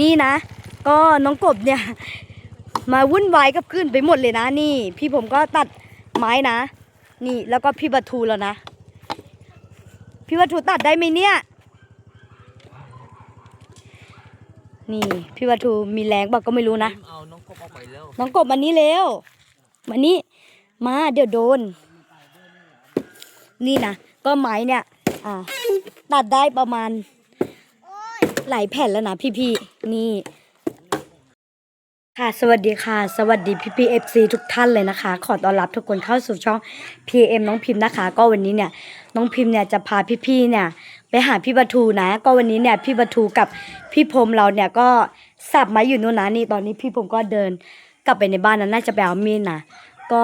นี่นะ ก็น้องกบเนี่ย มาวุ่นวายกับขึ้นไปหมดเลยนะ นี่ พี่ผมก็ตัดไม้นะ นี่แล้วก็พี่บัทูแล้วนะ พี่บัทูตัดได้ไหมเนี่ย นี่พี่บัทูมีแรงบอกก็ไม่รู้นะ เอาน้องกบออกไปแล้วน้องกบมานี่เร็วมานี่มาเดี๋ยวโดน นี่นะก็ไม้เนี่ย อ่าตัดได้ประมาณ หลายแผ่นแล้วนะพี่ๆนี่ ค่ะสวัสดีค่ะ สวัสดีพี่พี่เอฟซีทุกท่านเลยนะคะ ขอต้อนรับทุกคนเข้าสู่ช่อง PM น้องพิมพ์นะคะ ก็วันนี้เนี่ยน้องพิมพ์เนี่ยจะพาพี่ๆเนี่ยไปหาพี่บัทูนะ ก็วันนี้เนี่ยพี่บัทูกับพี่พรมเราเนี่ยก็สับไม้อยู่นู่นนะนี่ตอนนี้พี่พรมก็เดินกลับไปในบ้านนั้นน่าจะไปเอามีดนะก็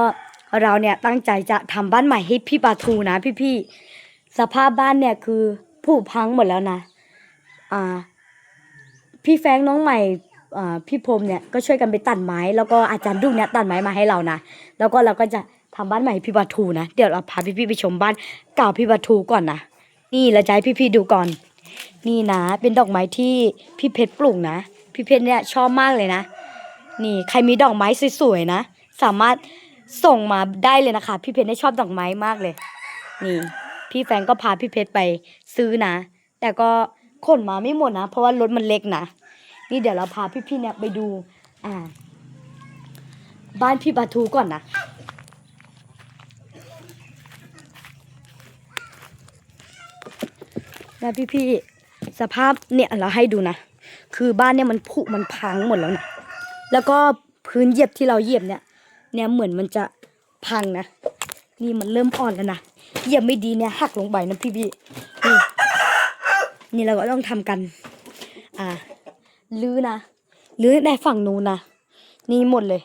เราเนี่ยตั้งใจจะทำบ้านใหม่ให้พี่ปาทูนะพี่ๆสภาพบ้านเนี่ยคือผุพังหมดแล้วนะ อ่า พี่แฟงน้องใหม่พี่พรมเนี่ยก็ช่วยกันไปตัดไม้แล้วก็อาจารย์ดุกเนี่ยตัดไม้มาให้เรานะแล้วก็เราก็จะทำบ้านใหม่พี่ปาทูนะเดี๋ยวเราพาพี่ๆไปชมบ้านเก่าพี่ปาทูก่อนนะนี่เราจะให้พี่ๆดูก่อน นี่นะเป็นดอกไม้ที่พี่เพชรปลูกนะ พี่เพชรเนี่ยชอบมากเลยนะ นี่ใครมีดอกไม้สวยๆนะ สามารถส่งมาได้เลยนะคะ พี่เพชรได้ชอบดอกไม้มากเลย นี่ พี่แฟงก็พาพี่เพชรไปซื้อนะ แต่ก็ ขนมาไม่หมดนะ เพราะว่ารถมันเล็กนะ นี่เดี๋ยวเราพาพี่ๆเนี่ยไปดู อ่า บ้านพี่ปาทูก่อนนะนะพี่ๆสภาพเนี่ยเราให้ดูนะ คือบ้านเนี่ยมันผุมันพังหมดแล้วนะ แล้วก็พื้นเหยียบที่เราเหยียบเนี่ย เนี่ยเหมือนมันจะพังนะ นี่มันเริ่มอ่อนแล้วนะ เหยียบไม่ดีเนี่ยหักลงไปนะพี่พี่นี่ นี่เราก็ต้องทำกัน อ่าลื้อนะลื้อในฝั่งนู้นนะนี่หมดเลย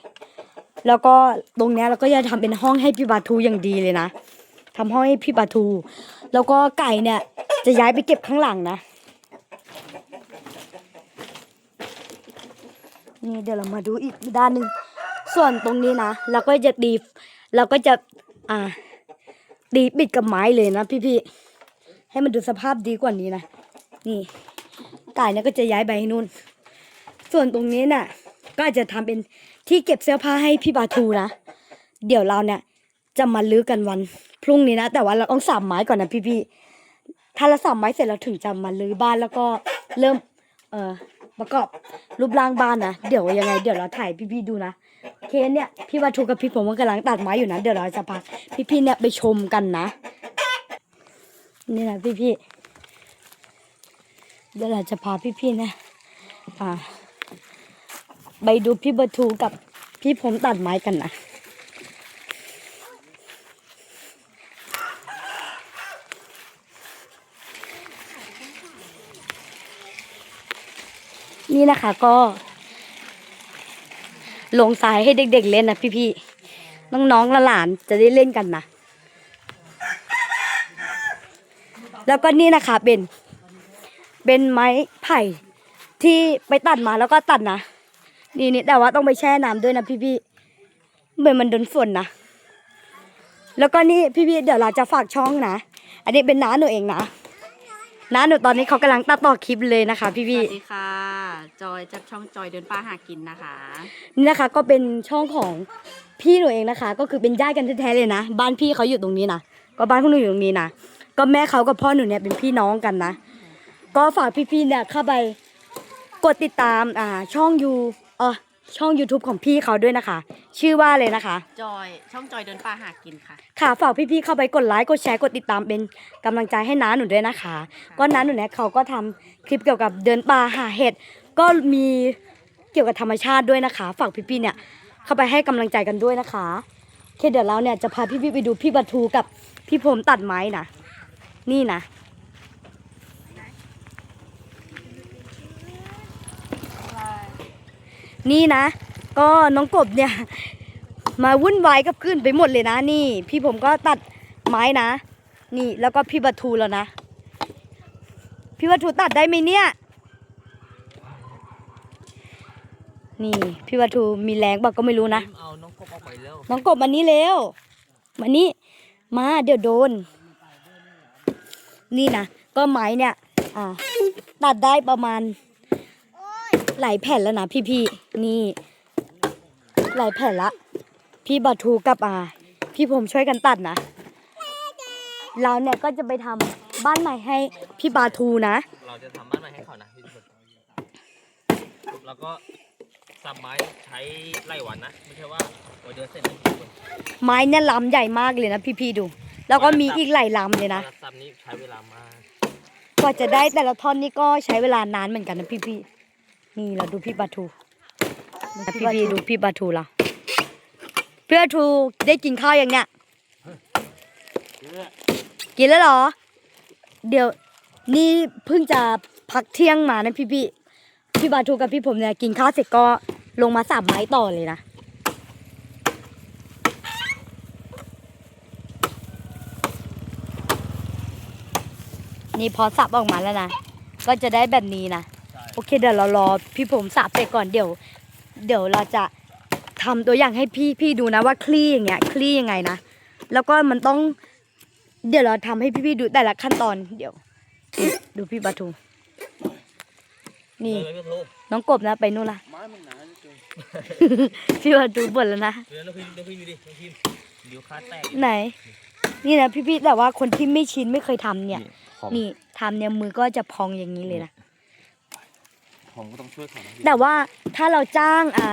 แล้วก็ตรงเนี้ยเราก็จะทำเป็นห้องให้พี่บาทูอย่างดีเลยนะทำห้องให้พี่บาทู แล้วก็ไก่เนี่ย จะย้ายไปเก็บข้างหลังนะนี่เดี๋ยวเรามาดูอีกด้านหนึ่งส่วนตรงนี้นะเราก็จะตีเราก็จะอ่าตีปิดกับไม้เลยนะพี่ๆให้มันดูสภาพดีกว่านี้นะ นี่ไก่เนี่ยก็จะย้ายไปนู่น ส่วนตรงนี้น่ะ ก็จะทำเป็นที่เก็บเสื้อผ้าให้พี่บาทูนะ เดี๋ยวเราเนี่ย จะมาลื้อกันวันพรุ่งนี้นะ แต่ว่าเราต้องสับไม้ก่อนนะพี่ๆถ้าเราสับไม้เสร็จเราถึงจะมาลื้อบ้านแล้วก็เริ่ม เอ่อประกอบรูปร่างบ้านนะ เดี๋ยวยังไงเดี๋ยวเราถ่ายพี่ๆดูนะ เคสเนี่ยพี่วัตถุกับพี่ผมก็กำลังตัดไม้อยู่นะ เดี๋ยวเราจะพาพี่ๆเนี่ยไปชมกันนะ นี่นะพี่ๆ เดี๋ยวเราจะพาพี่ๆนะอ่าไปดูพี่บัทูกับพี่ผมตัดไม้กันนะนี่นะคะก็ ลงทรายให้เด็กๆเล่นนะพี่ๆ น้องๆละหลานจะได้เล่นกันนะ แล้วก็นี่นะคะเป็น เป็นไม้ไผ่ที่ไปตัดมาแล้วก็ตัดนะนี่นี่แต่ว่าต้องไปแช่น้ำด้วยนะพี่ๆเหมือนมันโดนฝนนะแล้วก็นี่พี่ๆเดี๋ยวเราจะฝากช่องนะอันนี้เป็นน้าหนูเองนะน้าหนูตอนนี้เขากำลังตัดต่อคลิปเลยนะคะสพี่วัๆสดีค่ะ จอยจากช่องจอยเดินป้าหากินนะคะนี่นะคะ ก็เป็นช่องของพี่หนูเองนะคะ ก็คือเป็นญาติกันแท้ๆเลยนะ บ้านพี่เขาอยู่ตรงนี้นะก็บ้านพวกหนูอยู่ตรงนี้นะก็แม่เขากับพ่อหนูเนี่ยเป็นพี่น้องกันนะ ก็ฝากพี่ๆเนี่ยเข้าไปกดติดตามอ่าช่องยูเออช่อง YouTube ของพี่เขาด้วยนะคะ ชื่อว่าเลยนะคะ จอย ช่องจอยเดินป้าหากินค่ะ ค่ะฝากพี่ๆเข้าไปกดไลค์กดแชร์กดติดตามเป็นกำลังใจให้น้าหนูด้วยนะคะ ก็น้าหนูเนี่ยเขาก็ทำคลิปเกี่ยวกับเดินป่าหาเห็ดก็มีเกี่ยวกับธรรมชาติด้วยนะคะ ฝากพี่ๆเนี่ยเข้าไปให้กำลังใจกันด้วยนะคะโอเคเดี๋ยวเราเนี่ยจะพาพี่ๆไปดูพี่บัทูกับพี่ผมตัดไม้นะนี่นะ นี่นะ ก็น้องกบเนี่ย มาวุ่นวายกับขึ้นไปหมดเลยนะ นี่ พี่ผมก็ตัดไม้นะ นี่แล้วก็พี่บัทูแล้วนะ พี่บัทูตัดได้ไหมเนี่ย นี่พี่บัทูมีแรงบอกก็ไม่รู้นะ เอาน้องกบออกไปแล้วน้องกบมานี่เร็วมานี่มาเดี๋ยวโดน นี่นะก็ไม้เนี่ย อ่าตัดได้ประมาณ หลายแผ่นแล้วนะพี่พี่ๆนี่ หลายแผ่นละ พี่บาทูกับอ่าพี่ผมช่วยกันตัดนะเราเนี่ยก็จะไปทำบ้านใหม่ให้พี่บาทูนะ เราจะทำบ้านใหม่ให้เขานะพี่ทุกคนแล้วก็สับไม้ใช้ไล่วันนะไม่ใช่ว่าวันเดียวเสร็จนะพี่ทุกคนไม้เนี่ยลำใหญ่มากเลยนะพี่พี่ๆดู แล้วก็มีอีกหลายลำเลยนะการสับนี้ใช้เวลามากกว่าจะได้แต่ละท่อนนี่ก็ใช้เวลานานเหมือนกันนะพี่พี่ๆ นี่เราดูพี่บาทูพี่พี่ๆดูพี่บาทูเราพี่บาทูได้กินข้าวยังเนี่ยกินแล้วเหรอ เดี๋ยวนี่เพิ่งจะพักเที่ยงมานะพี่พี่ๆพี่บาทูกับพี่ผมเนี่ยกินข้าวเสร็จก็ลงมาสับไม้ต่อเลยนะนี่พอสับออกมาแล้วนะ ก็จะได้แบบนี้นะ โอเคเดี๋ยวเรารอพี่ผมสับเสร็จก่อนเดี๋ยว เดี๋ยวเราจะทำตัวอย่างให้พี่พี่ดูนะว่าคลี่อย่างเงี้ยคลี่ยังไงนะแล้วก็มันต้อง เดี๋ยวเราทำให้พี่พี่ดูแต่ละขั้นตอนเดี๋ยว ดูพี่บาทูนี่เลยพี่ทุกน้องกบนะไปนู่นละไม้มันหนาจริงพี่บาทูบ่นแล้วนะเดี๋ยวน้องพิมน้องพิมดูดิน้องพิมเดี๋ยวขาแตกไหน นี่นะพี่พี่แต่ว่าคนที่ไม่ชินไม่เคยทำเนี่ยของนี่ทำเนี่ยมือก็จะพองอย่างนี้เลยนะ ผมก็ต้องช่วยเขานะพี่แต่ว่าถ้าเราจ้างอ่า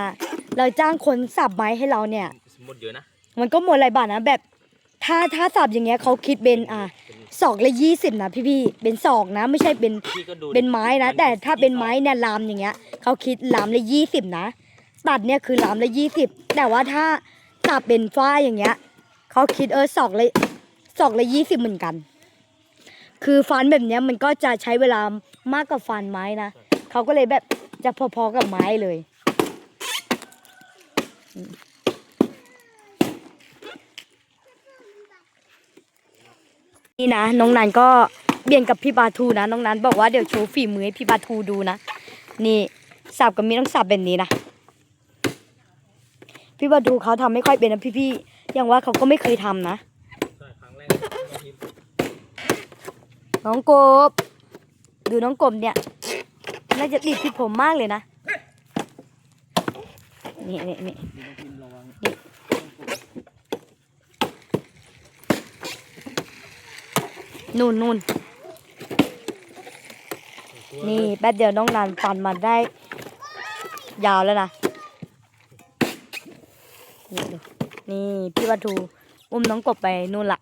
เราจ้างคนสับไม้ให้เราเนี่ย หมดเยอะนะมันก็หมดหลายบาทนะแบบ ถ้าถ้าสับอย่างเงี้ยเขาคิดเป็นอ่าเป็นศอกละยี่สิบนะพี่พี่เป็นศอกนะ ไม่ใช่เป็นพี่ก็ดูดิเป็นไม้นะ แต่ถ้าเป็นไม้เนี่ยลามอย่างเงี้ยเขาคิดลามละยี่สิบนะตัดเนี่ยคือลามละยี่สิบแต่ว่าถ้าสับเป็นฝ้ายอย่างเงี้ยเขาคิดเออศอกละศอกละยี่สิบเหมือนกัน คือฟันแบบเนี้ยมันก็จะใช้เวลามากกว่าฟันไม้นะ เขาก็เลยแบบจะพอๆกับไม้เลย นี่นะน้องนันก็เบียนกับพี่บาทูนะน้องนันบอกว่าเดี๋ยวโชว์ฝีมือให้พี่บาทูดูนะนี่สับกับมีต้องสับแบบนี้นะพี่บาทูเขาทำไม่ค่อยเป็นนะพี่ๆอย่างว่าเขาก็ไม่เคยทำนะใช่ครั้งแรกน้องพิมน้องกบดูน้องกบเนี่ย น่าจะติดที่ผมมากเลยนะ นี่นี่นี่นู่นนู่นนี่แป๊บเดียวน้องนันฟันมาได้ ยาวแล้วนะ นี่ดูนี่พี่วัตถุอุ้มน้องกบไปนู่นละ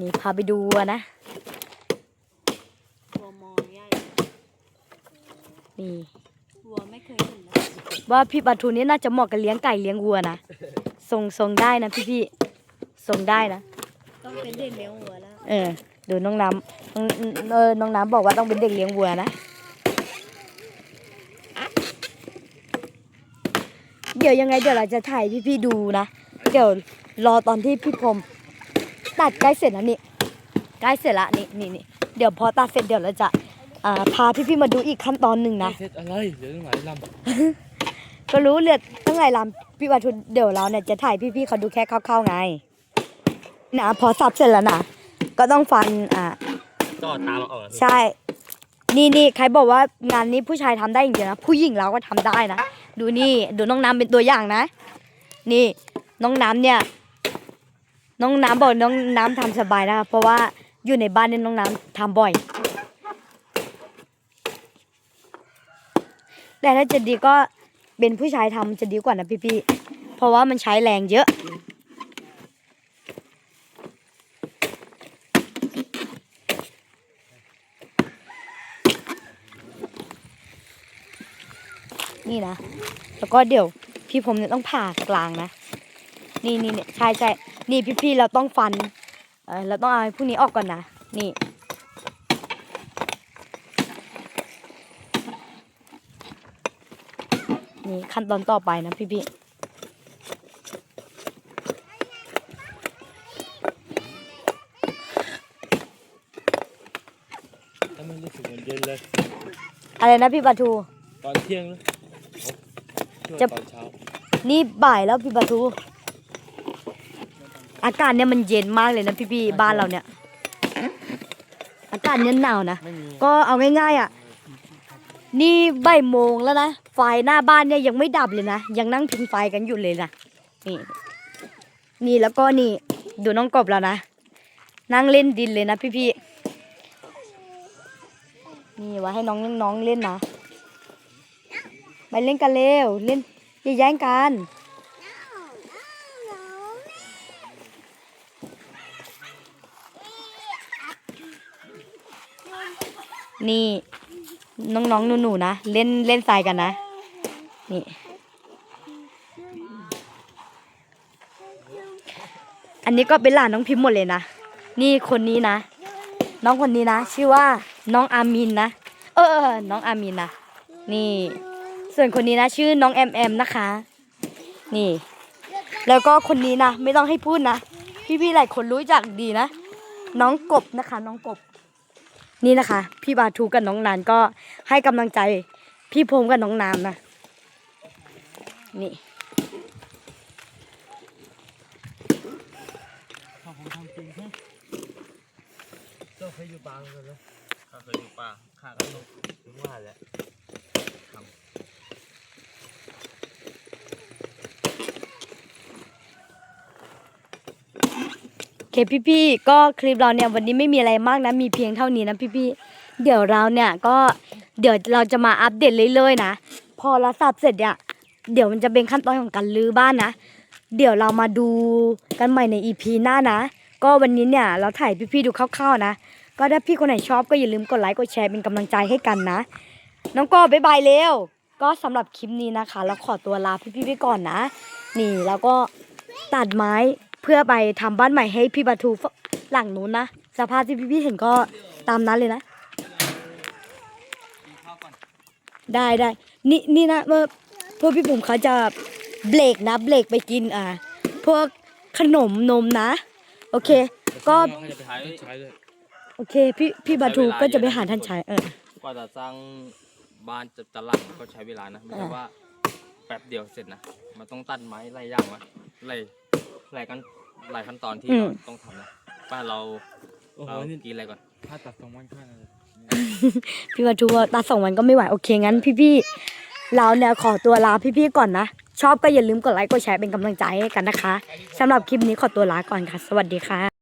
นี่พาไปดูนะ วัวมองใหญ่ นี่วัวไม่เคยเห็นนะว่าพี่ปลาทูนี่น่าจะเหมาะกับเลี้ยงไก่เลี้ยงวัวนะส่งส่งได้นะพี่พี่ๆส่งได้นะ ต้องเป็นเด็กเลี้ยงวัวแล้ว เออดูน้องน้ำน้องเออน้องน้ำบอกว่าต้องเป็นเด็กเลี้ยงวัวนะ เดี๋ยวยังไงเดี๋ยวเราจะถ่ายพี่พี่ๆดูนะ เดี๋ยวรอตอนที่พี่พรมตัดใกล้เสร็จแล้วนี่ใกล้เสร็จละนี่นี่นี่เดี๋ยวพอตัดเสร็จเดี๋ยวเราจะอ่า พาพี่พี่ๆมาดูอีกขั้นตอนหนึ่งนะ เสร็จอะไรเดี๋ยวต้องไหลลก็รู้เลือดตั้งไงลำพี่วัทุนเดี๋ยวเราเนี่ยจะถ่ายพี่ๆเขาดูแค่คร่าวๆไงนะพอสับเสร็จแล้วนะก็ต้องฟันอ่าำก็ตามมาออกนะพี่ใช่ นี่นี่ใครบอกว่างานนี้ผู้ชายทำได้อย่างเดียวนะผู้หญิงเราก็ทำได้นะดูนี่ดูน้องน้ำเป็นตัวอย่างนะ นี่น้องน้ำเนี่ย น้องน้ำบอกน้องน้ำทำสบายนะคะเพราะว่าอยู่ในบ้านเนี่ยน้องน้ำทำบ่อย แต่ถ้าจะดีก็เป็นผู้ชายทำจะดีกว่านะพี่ๆเพราะว่ามันใช้แรงเยอะนี่นะ แล้วก็เดี๋ยวพี่ผมเนี่ยต้องผ่ากลางนะ นี่นี่เนี่ยใช่ใช่นี่พี่ๆเราต้องฟัน เออเราต้องเอาไอ้พวกนี้ออกก่อนนะ นี่ ขั้นตอนต่อไปนะพี่ๆถ้าไม่รู้สึกเหมือนเย็นเลย อะไรนะพี่ปาทู ตอนเที่ยงเลยจะตอนเช้า นี่บ่ายแล้วพี่ปาทู อากาศเนี่ยมันเย็นมากเลยนะพี่ๆบ้านเราเนี่ย อากาศเนี่ยหนาวนะไม่มีก็เอาง่ายๆอะ นี่ใบโมงแล้วนะ ไฟหน้าบ้านเนี่ยยังไม่ดับเลยนะ ยังนั่งพิงไฟกันอยู่เลยนะ นี่ นี่แล้วก็นี่ ดูน้องกบแล้วนะ นั่งเล่นดินเลยนะพี่ๆนี่ว่าให้น้องน้องเล่นนะไปเล่นกันเร็ว เล่นอย่าแย่งกัน นี่ น้องๆหนูๆนะ เล่นเล่นทรายกันนะ นี่ อันนี้ก็เป็นหลานน้องพิมพ์หมดเลยนะ นี่คนนี้นะ น้องคนนี้นะ ชื่อว่าน้องอามินนะเออเออ น้องอามินนะ นี่ ส่วนคนนี้นะ ชื่อน้องแอมแอมนะคะ นี่ แล้วก็คนนี้นะ ไม่ต้องให้พูดนะ พี่ๆหลายคนรู้จักดีนะ น้องกบนะคะ น้องกบ นี่นะคะ พี่บาทูกับน้องนานก็ให้กำลังใจพี่พงษ์กับน้องน้ำนะ นี่ถ้าผมทำจริงใช่เจ้าเคยอยู่ปางกันแล้วข้าเคยอยู่ป่าข้าก็ลงถึงว่าแหละครับ โอ เคพี่ๆก็คลิปเราเนี่ยวันนี้ไม่มีอะไรมากนะมีเพียงเท่านี้นะพี่ๆเดี๋ยวเราเนี่ยก็เดี๋ยวเราจะมาอัปเดตเรื่อยๆนะพอเราสับเสร็จเนี่ยเดี๋ยวมันจะเป็นขั้นตอนของการรื้อบ้านนะ เดี๋ยวเรามาดูกันใหม่ในอีพีหน้านะ ก็วันนี้เนี่ยเราถ่ายพี่ๆดูคร่าวๆนะ ก็ถ้าพี่คนไหนชอบก็อย่าลืมกดไลค์กดแชร์เป็นกำลังใจให้กันนะน้องก็บ๊ายบายเร็วก็สำหรับคลิปนี้นะคะ เราขอตัวลาพี่ๆไปก่อนนะ นี่แล้วก็ตัดไม้ เพื่อไปทำบ้านใหม่ให้พี่บาทูหลังนู้นนะสภาพที่พี่ๆเห็นก็ตามนั้นเลยนะ ได้ได้นี่นี่นะเมื่อพวกพี่ผมเขาจะเบรกนะเบรกไปกินอ่าพวกขนมนมนะ โอเค ก็โอเคพี่พี่บาทูก็จะไปหาท่านชายเออกว่าจะสร้างบ้านจะจะหลังก็ใช้เวลานะไม่ใช่ว่าแป๊บเดียวเสร็จนะมันต้องตัดไม้ไล่ย่างวะไล่ ไล่กันหลายขั้นตอนที่เราต้องทำนะป้าเราโอ้โหเรานี่ กินอะไรก่อนถ้าตัดสองวันข้างเลยพี่บาทูว่าตาสองวันก็ไม่ไหวโอเคงั้นพี่พี่ๆเราเนี่ยขอตัวลาพี่พี่ๆก่อนนะ ชอบก็อย่าลืมกดไลค์กดแชร์เป็นกำลังใจให้กันนะคะสำหรับคลิปนี้ขอตัวลาก่อนค่ะ สวัสดีค่ะ